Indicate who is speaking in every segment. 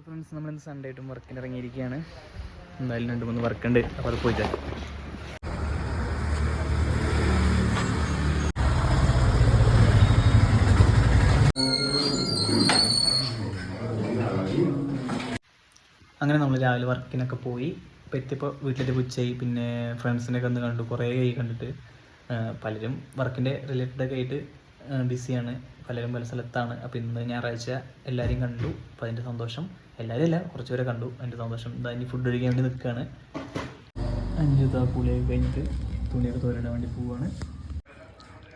Speaker 1: അപ്പോൾ ഫ്രണ്ട്സ് നമ്മൾ ഇന്ന് സൺഡേ ആയിട്ടും വർക്കിന് ഇറങ്ങിയിരിക്കുകയാണ്. എന്തായാലും രണ്ട് മൂന്ന് വർക്ക് ഉണ്ട്. അപ്പോൾ അത് പോയിട്ട് അങ്ങനെ നമ്മൾ രാവിലെ വർക്കിനൊക്കെ പോയി. ഇപ്പോൾ എത്തിയപ്പോൾ വീട്ടിലേക്ക് ഉച്ചയായി. പിന്നെ ഫ്രണ്ട്സിനൊക്കെ ഒന്ന് കണ്ടു. കുറേ കൈ കണ്ടിട്ട്. പലരും വർക്കിന്റെ റിലേറ്റഡൊക്കെ ആയിട്ട് ബിസിയാണ് പലരും പല സ്ഥലത്താണ്. അപ്പോൾ ഇന്ന് ഞായറാഴ്ച എല്ലാവരെയും കണ്ടു. അപ്പോൾ അതിന്റെ സന്തോഷം. എല്ലാവരും ഇല്ല കുറച്ച് പേരെ കണ്ടു. എന്റെ സന്തോഷം. ഇതാ ഇനി ഫുഡ് കഴിക്കാൻ വേണ്ടി നിൽക്കുകയാണ് അഞ്ചു താ കുളിയൊക്കെ കഴിഞ്ഞിട്ട് തുണിയൊക്കെ തോരിടാൻ വേണ്ടി പോവുകയാണ്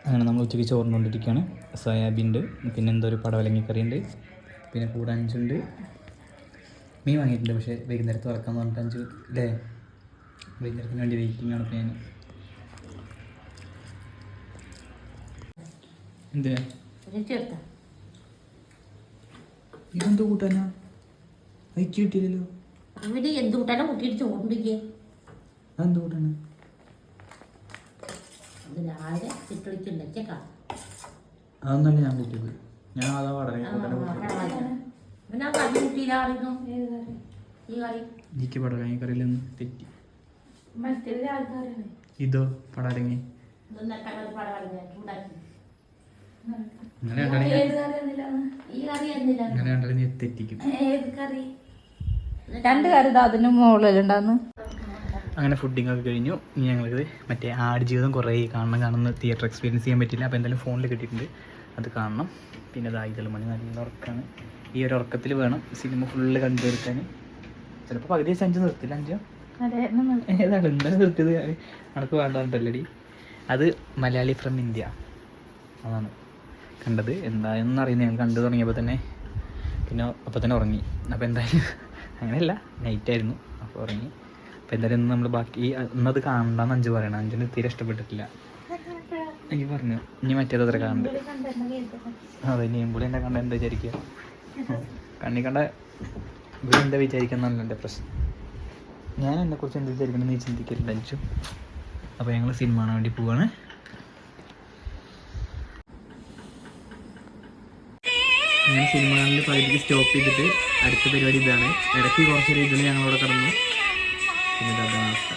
Speaker 1: അങ്ങനെ നമ്മൾ ഉച്ചയ്ക്ക് ചോറിനുകൊണ്ടിരിക്കുകയാണ് സോയാബീൻ ഉണ്ട് പിന്നെ എന്തോ ഒരു പടവലങ്ങിക്കറി ഉണ്ട് പിന്നെ കൂടെ അഞ്ചുണ്ട്. മീൻ വാങ്ങിയിട്ടുണ്ട് പക്ഷേ വൈകുന്നേരത്ത് തുറക്കാൻ പറഞ്ഞിട്ട് അഞ്ച് അല്ലേ വൈകുന്നേരത്തിന് വേണ്ടി വെയിറ്റിംഗ് ആണ് ഞാൻ എന്തേ ഇതെന്ത് കൂട്ടാനാ? അയച്ചു കിട്ടിയില്ലല്ലോ
Speaker 2: ഇവിടെ എന്ത് കൂട്ടാനോ കുട്ടിയിട്ട്
Speaker 1: കൂട്ടാണ്
Speaker 2: അത് രാവിലെ
Speaker 1: അതൊന്നല്ല ഞാൻ കൂട്ടിയത്. ഞാൻ അതാ വളരെ കൂട്ടാനെ കൂട്ടിയത്.
Speaker 2: പിന്നെ കറി കുട്ടിയിലായിരുന്നു ഈ കറി.
Speaker 1: എനിക്ക് പടവലങ്ങി കറിയിലൊന്ന് തെറ്റി. ഇതോ പടാരങ്ങി
Speaker 2: ഇതൊന്നൊക്കെ പടം പറഞ്ഞ ചൂടാക്കി.
Speaker 1: അങ്ങനെ തെറ്റിക്കും.
Speaker 2: ഈ കറി എന്നില്ല
Speaker 1: അങ്ങനെ കണ്ടാലും നീ തെറ്റിക്കും
Speaker 3: രണ്ട് കറി ഇതാ അതിന് മുകളിലുണ്ടാന്ന്
Speaker 1: അങ്ങനെ ഫുഡിങ് ഒക്കെ കഴിഞ്ഞു. ഇനി ഞങ്ങൾക്ക് മറ്റേ ആടുജീവിതം കുറേ കാണണം കാണുന്ന തിയേറ്റർ എക്സ്പീരിയൻസ് ചെയ്യാൻ പറ്റില്ല. അപ്പോൾ എന്തായാലും ഫോണിൽ കിട്ടിയിട്ടുണ്ട്. അത് കാണണം. പിന്നെ അത് ആയിരം മണി നല്ല ഉറക്കമാണ് ഈ ഒരു ഉറക്കത്തിൽ വേണം സിനിമ ഫുള്ള് കണ്ടു തീർക്കാൻ ചിലപ്പോൾ പകുതി വെച്ച് അഞ്ച് നിർത്തില്ല. അഞ്ചോ? ഏതാണ്? എന്താണ് നിർത്തിയത് അടക്ക് വേണ്ടതല്ലടി അത് മലയാളി ഫ്രം ഇന്ത്യ. അതാണ്. കണ്ടത് എന്താണെന്ന് അറിയുന്നത് ഞങ്ങൾ കണ്ടു തുടങ്ങിയപ്പോൾ തന്നെ. പിന്നെ അപ്പോൾ തന്നെ ഉറങ്ങി. അപ്പോൾ എന്തായാലും അങ്ങനെയല്ല നൈറ്റായിരുന്നു അപ്പോൾ ഉറങ്ങി. അപ്പോൾ എന്തായാലും ഇന്ന് നമ്മൾ ബാക്കി ഇന്നത് കാണണ്ടെന്ന് അഞ്ചു പറയണം. അഞ്ചിന് തീരെ ഇഷ്ടപ്പെട്ടിട്ടില്ല. എനിക്ക് പറഞ്ഞു. ഇനി മറ്റേത് അത്ര കാണണ്ട. അതെ കൂടി എന്നെ കണ്ട എന്താ വിചാരിക്കുക കണ്ണി കണ്ട ഇവിടെ എന്താ വിചാരിക്കുന്ന എന്റെ പ്രശ്നം. ഞാൻ എന്നെ കുറിച്ച് എന്ത് വിചാരിക്കണം നീ ചിന്തിക്കലുണ്ട് അഞ്ചു അപ്പോൾ ഞങ്ങൾ സിനിമ കാണാൻ വേണ്ടി പോവാണ്. ഞാൻ സിനിമ കാണലിൽ പകുതിക്ക് സ്റ്റോപ്പ് ചെയ്തിട്ട് അടുത്ത പരിപാടി ഇതാണ്. ഇടയ്ക്ക് കുറച്ച് രീതിയിൽ ഞങ്ങളവിടെ കിടന്നു. പിന്നെ അവസ്ഥ.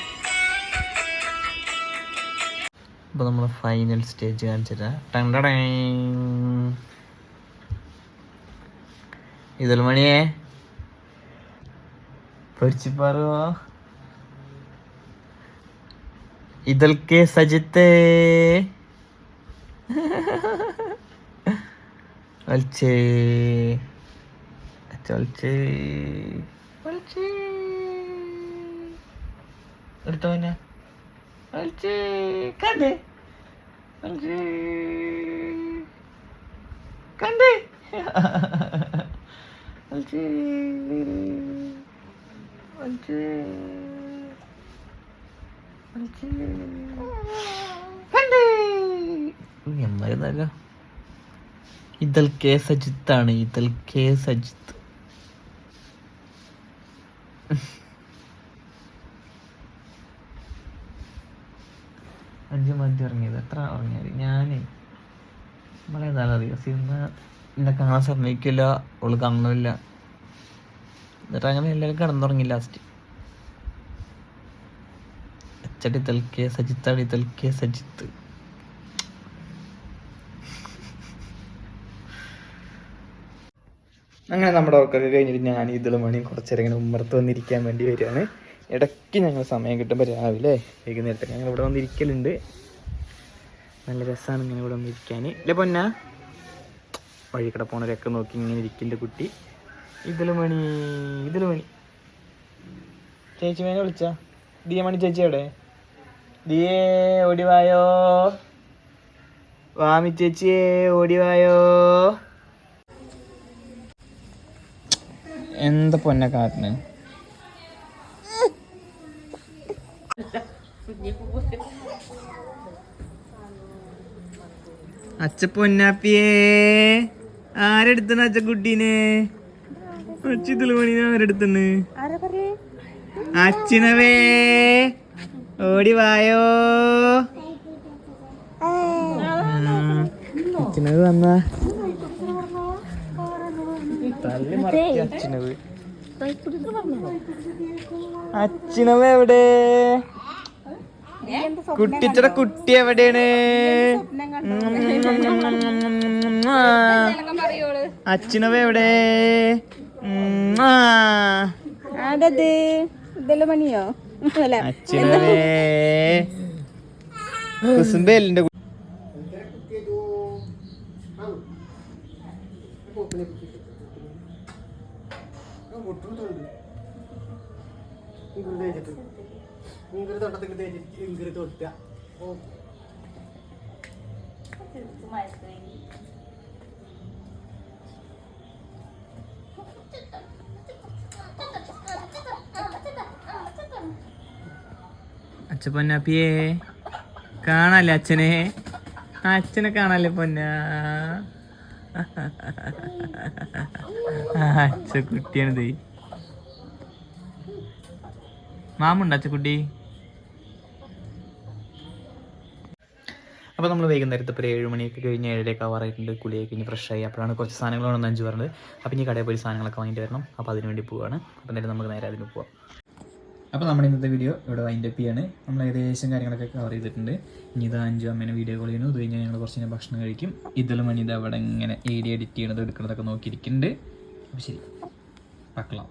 Speaker 1: അപ്പോൾ നമ്മൾ ഫൈനൽ സ്റ്റേജ് കാണിച്ചിട്ടാ ടണ്ടടേ ഇതിൽ മണിയേ പൊരിച്ചു പറവോ ഇതിൽ കെ സജിത്തേ. വലിച്ചേ വലിച്ചേ വലിച്ചേ എടുത്തോ പിന്നെ വലിച്ചേ കണ്ടേ വലിച്ചേ കണ്ടേ വലിച്ചേ വലിച്ചേ വലിച്ചേ കണ്ടേ എന്തായിരുന്നല്ലോ ഇതൽ കെ ആണ് ഇതൽ കെ സജിത്ത്. അഞ്ചു മതി ഇറങ്ങിയത്. എത്ര ഉറങ്ങിയത് ഞാൻ എന്താ അറിയാം? സിനിമ എന്നെ കാണാൻ സമ്മതിക്കില്ല അവൾ കാണുന്നില്ല എന്നിട്ട് അങ്ങനെ എല്ലാവരും കിടന്നുറങ്ങി ലാസ്റ്റ് അച്ചടി തൽക്കെ സജിത്താണ് തൽക്കെ സജിത്ത്. അങ്ങനെ നമ്മുടെ ഉറക്കൊക്കെ കഴിഞ്ഞിട്ട് ഞാൻ ഇതിലും മണിയും കുറച്ചേരം ഇങ്ങനെ ഉമ്മർത്ത് വന്നിരിക്കാൻ വേണ്ടി വരികയാണ്. ഇടയ്ക്ക് ഞങ്ങൾ സമയം കിട്ടുമ്പോൾ രാവിലെ വൈകുന്നേരത്തെ ഞങ്ങൾ ഇവിടെ വന്നിരിക്കലുണ്ട്. നല്ല രസമാണ് ഇങ്ങനെ ഇവിടെ വന്നിരിക്കാൻ ഇല്ല പൊന്ന? വഴിക്കട പോണവരൊക്കെ നോക്കി ഇങ്ങനെ ഇരിക്കുന്നുണ്ട് കുട്ടി. ഇതിലും മണി ഇതിലും മണി. ചേച്ചി മേനെ വിളിച്ച. ദിയ മണി ചേച്ചി എവിടെ? ദിയേ ഓടിവായോ? വാമി ചേച്ചിയേ ഓടിവായോ? എന്താ പൊന്ന കാട്ടിന് അച്ഛ പൊന്നാപ്പിയേ ആരെടുത്തണ അച്ഛ കുട്ടീനെ? അച്ചിതൽ പണി ആരെടുത്തണ്? അച്ഛനവേ ഓടി വായോ. അച്ഛനത് വന്ന അച്ഛനവ്. അച്ഛനമ്മ എവിടെ? കുട്ടിച്ചട കുട്ടി എവിടെയാണ്? അച്ഛനവ എവിടെ.
Speaker 3: ആടത്. ഇതെല്ലാം
Speaker 1: അച്ഛനവേ. കുസുമ്പേലിന്റെ അച്ഛ പൊന്നാപ്പിയേ കാണാല്ലേ അച്ഛനെ? അച്ഛനെ കാണാല്ലേ പൊന്ന? അച്ഛ ദൈ മാമുണ്ട് അച്ഛക്കുട്ടി അപ്പോൾ നമ്മൾ വൈകുന്നേരത്തെ ഒരു ഏഴ് മണിയൊക്കെ കഴിഞ്ഞ് ഏഴരയൊക്കെ ആവാറായിട്ടുണ്ട് കുളിയൊക്കെ കഴിഞ്ഞ് ഫ്രഷ് ആയി. അപ്പോഴാണ് കുറച്ച് സാധനങ്ങളാണ് അഞ്ച് പറഞ്ഞത്. അപ്പോൾ ഇനി കടയിൽ പോയി സാധനങ്ങളൊക്കെ വാങ്ങിയിട്ട് വരണം. അപ്പോൾ അതിനുവേണ്ടി പോവുകയാണ് അപ്പോൾ നേരെ നമുക്ക് നേരെ അതിന് പോവാം. അപ്പോൾ നമ്മുടെ ഇന്നത്തെ വീഡിയോ ഇവിടെ വൈൻഡ് അപ്പ് ചെയ്യാണ്. നമ്മൾ ഏകദേശം കാര്യങ്ങളൊക്കെ കവർ ചെയ്തിട്ടുണ്ട്. ഇനി ഇത് അഞ്ചു അമ്മേനെ വീഡിയോ കോൾ ചെയ്യുന്നു. ഇത് കഴിഞ്ഞാൽ ഞങ്ങൾ കുറച്ച് ഭക്ഷണം കഴിക്കും. ഇതിലും മണി ഇത് അവിടെ ഇങ്ങനെ ഏരിയ എഡിറ്റ് ചെയ്യണത് എടുക്കണതൊക്കെ നോക്കിയിരിക്കുന്നുണ്ട്. അപ്പോൾ ശരി. പക്കളാം